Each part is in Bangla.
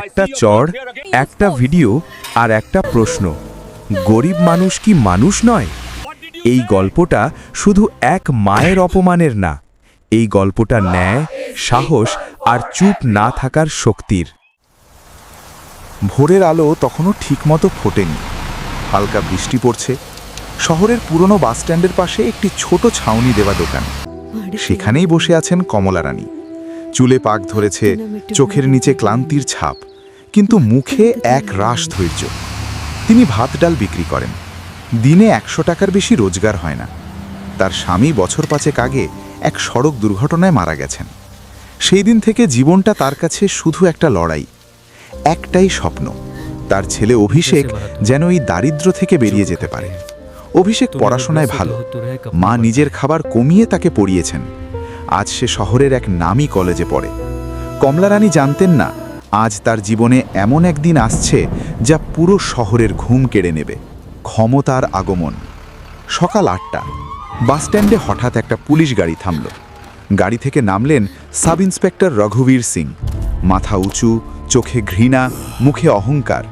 একটা চর একটা ভিডিও আর একটা প্রশ্ন। গরিব মানুষ কি মানুষ নয়? এই গল্পটা শুধু এক মায়ের অপমানের না। এই গল্পটা ন্যায় সাহস আর চুপ না থাকার শক্তির। ভোরের আলো তখনও ঠিকমতো ফোটেনি। হালকা বৃষ্টি পড়ছে। শহরের পুরনো বাসস্ট্যান্ডের পাশে একটি ছোট ছাউনি দেওয়া দোকান। সেখানেই বসে আছেন কমলা রানী চুলে পাক ধরেছে, চোখের নিচে ক্লান্তির ছাপ, কিন্তু মুখে এক রাস ধৈর্য। তিনি ভাত ডাল বিক্রি করেন। দিনে একশো টাকার বেশি রোজগার হয় না। তার স্বামী বছর পাঁচেক আগে এক সড়ক দুর্ঘটনায় মারা গেছেন। সেই দিন থেকে জীবনটা তার কাছে শুধু একটা লড়াই, একটাই স্বপ্ন। তার ছেলে অভিষেক যেন এই দারিদ্র থেকে বেরিয়ে যেতে পারে। অভিষেক পড়াশোনায় ভালো। মা নিজের খাবার কমিয়ে তাকে পড়িয়েছেন। আজ সে শহরের এক নামী কলেজে পড়ে। কমলারানী জানতেন না, আজ তার জীবনে এমন একদিন আসছে যা পুরো শহরের ঘুম কেড়ে নেবে। ক্ষমতার আগমন। সকাল আটটা। বাসস্ট্যান্ডে হঠাৎ একটা পুলিশ গাড়ি থামল। গাড়ি থেকে নামলেন সাব ইন্সপেক্টর রঘুবীর সিং। মাথা উঁচু, চোখে ঘৃণা, মুখে অহংকার।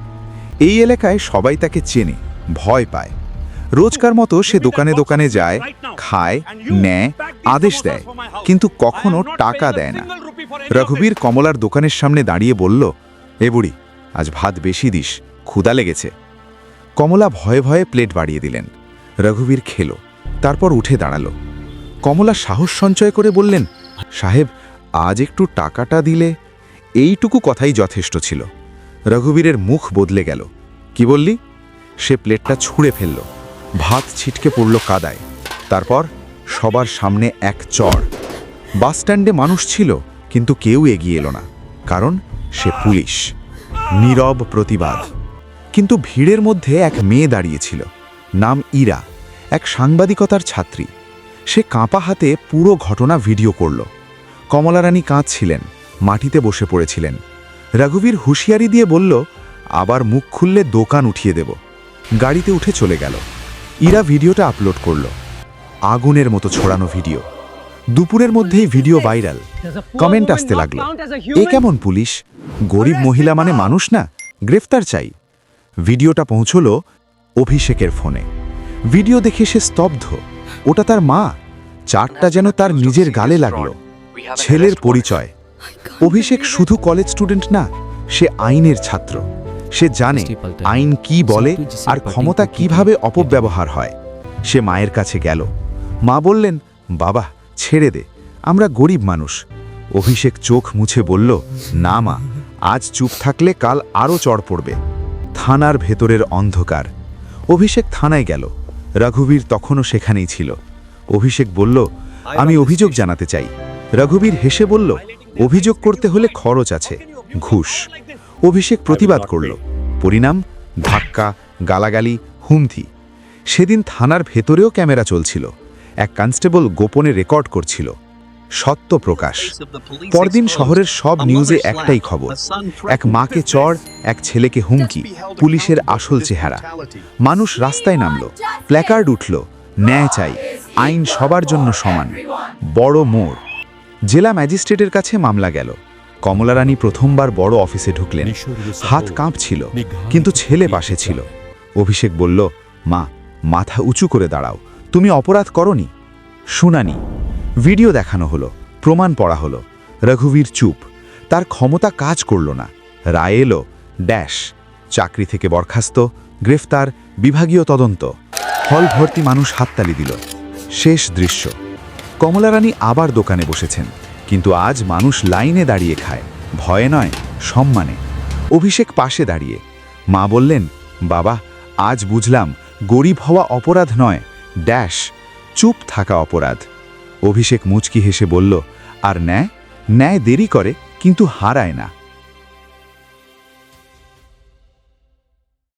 এই এলাকায় সবাই তাকে চেনে, ভয় পায়। রোজকার মতো সে দোকানে দোকানে যায়, খায়, নেয়, আদেশ দেয়, কিন্তু কখনো টাকা দেয় না। রঘুবীর কমলার দোকানের সামনে দাঁড়িয়ে বলল, এ বুড়ি, আজ ভাত বেশি দিস ক্ষুদা লেগেছে। কমলা ভয়ে ভয়ে প্লেট বাড়িয়ে দিলেন। রঘুবীর খেলো, তারপর উঠে দাঁড়াল। কমলা সাহস সঞ্চয় করে বললেন, সাহেব, আজ একটু টাকাটা দিলে? এইটুকু কথাই যথেষ্ট ছিল। রঘুবীরের মুখ বদলে গেল। কি বললি? সে প্লেটটা ছুঁড়ে ফেলল। ভাত ছিটকে পড়ল কাদায়। তারপর সবার সামনে এক চড় বাসস্ট্যান্ডে মানুষ ছিল, কিন্তু কেউ এগিয়ে এলো না, কারণ সে পুলিশ। নীরব প্রতিবাদ। কিন্তু ভিড়ের মধ্যে এক মেয়ে দাঁড়িয়েছিল নাম ইরা, এক সাংবাদিকতার ছাত্রী। সে কাঁপা হাতে পুরো ঘটনা ভিডিও করল। কমলারানী কাঁদছিলেন, মাটিতে বসে পড়েছিলেন। রঘুবীর হুঁশিয়ারি দিয়ে বলল, আবার মুখ খুললে দোকান উঠিয়ে দেব। গাড়িতে উঠে চলে গেল। ইরা ভিডিওটা আপলোড করল। আগুনের মতো ছড়ানো ভিডিও। দুপুরের মধ্যেই ভিডিও ভাইরাল। কমেন্ট আসতে লাগল। এ কেমন পুলিশ? গরিব মহিলা মানে মানুষ না? গ্রেফতার চাই। ভিডিওটা পৌঁছল অভিষেকের ফোনে। ভিডিও দেখে সে স্তব্ধ। ওটা তার মা। চারটা যেন তার নিজের গালে লাগল। ছেলের পরিচয়। অভিষেক শুধু কলেজ স্টুডেন্ট না, সে আইনের ছাত্র। সে জানে আইন কি বলে আর ক্ষমতা কীভাবে অপব্যবহার হয়? সে মায়ের কাছে গেল। মা বললেন বাবা ছেড়ে দে। আমরা গরিব মানুষ। অভিষেক চোখ মুছে বলল না মা আজ চুপ থাকলে কাল আরও চড় পড়বে। থানার ভেতরের অন্ধকার। অভিষেক থানায় গেল। রঘুবীর তখনও সেখানেই ছিল। অভিষেক বলল আমি অভিযোগ জানাতে চাই। রঘুবীর হেসে বলল অভিযোগ করতে হলে খরচ আছে। ঘুষ। অভিষেক প্রতিবাদ করল। পরিণাম ধাক্কা গালাগালি হুমথি সেদিন থানার ভেতরেও ক্যামেরা চলছিল। এক কনস্টেবল গোপনে রেকর্ড করছিল। সত্য প্রকাশ। পরদিন শহরের সব নিউজে একটাই খবর। এক মাকে চড় এক ছেলেকে হুমকি। পুলিশের আসল চেহারা। মানুষ রাস্তায় নামল। প্ল্যাকার্ড উঠল। ন্যায় চাই। আইন সবার জন্য সমান। বড় মোড়। জেলা ম্যাজিস্ট্রেটের কাছে মামলা গেল। কমলারানী প্রথমবার বড় অফিসে ঢুকলেন। হাত কাঁপছিল কিন্তু ছেলে পাশে ছিল। অভিষেক বলল মা মাথা উঁচু করে দাঁড়াও। তুমি অপরাধ করনি? শুনানি। ভিডিও দেখানো হলো প্রমাণ পড়া হলো। রঘুবীর চুপ। তার ক্ষমতা কাজ করল না। রায় এলো ড্যাশ। চাকরি থেকে বরখাস্ত গ্রেফতার বিভাগীয় তদন্ত। হল ভর্তি মানুষ হাততালি দিল। শেষ দৃশ্য। কমলারানী আবার দোকানে বসেছেন। কিন্তু আজ মানুষ লাইনে দাঁড়িয়ে খায়, ভয়ে নয়, সম্মানে। অভিষেক পাশে দাঁড়িয়ে। মা বললেন, বাবা, আজ বুঝলাম, গরিব হওয়া অপরাধ নয়, ড্যাশ, চুপ থাকা অপরাধ। অভিষেক মুচকি হেসে বলল, আর ন্যায়? ন্যায় দেরি করে, কিন্তু হারায় না।